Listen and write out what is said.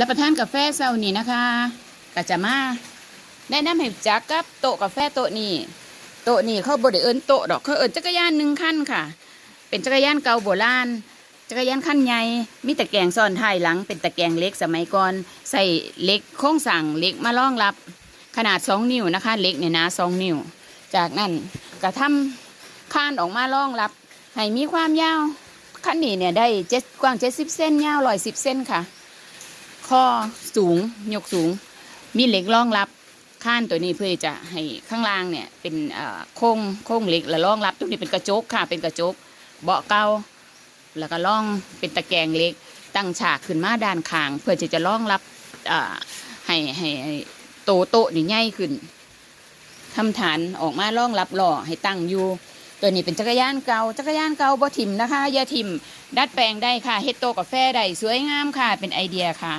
รับประทานกาแฟเช้านี้นะคะก็จะมาแนะนำให้จักกับโต๊ะกาแฟโต๊ะนี้โต๊ะนี้เขาบริเอินโต๊ะดอกเขาเอินจักรยานหนึ่งคันค่ะ เป็นจักรยานเก่าโบราณจักรยานคันใหญ่มีตะแกรงซ้อนท้ายหลัง เป็นตะแกรงเล็กสมัยก่อนใส่เล็กโค้งสั่งเล็กมารองรับ ขนาด2นิ้วนะคะเล็กเนี่ยนะสองนิ้ว จากนั้นก็ทำคานออกมารองรับให้มีความยาวคันนี้เนี่ยได้เจ็ดกว้าง70เส้นยาว110เส้นค่ะ ข้อสูงยกสูง มีเหล็กรองรับข้านตัวนี้เพื่อจะให้ข้างล่างเนี่ยเป็นอ่อโค้งโค้งเหล็กและรองรับตรงนี้เป็นกระจกค่ะเป็นกระจกเบาะเก่าแล้วก็ร่องเป็นตะแกรงเล็กตั้งฉากขึ้นมาด้านข้าง เพื่อจะจะรองรับอ่อให้ให้โตโตนี่ใหญ่ขึ้นทำฐานออกมารองรับหล้อให้ตั้งอยู่ ตัวนี้เป็นจักรยานเก่าจักรยานเก่าบ่ถิ่มนะคะอย่าถิ่ม ดัดแปลงได้ค่ะเฮ็ดโตกาแฟได้สวยงามค่ะ เป็นไอเดียค่ะ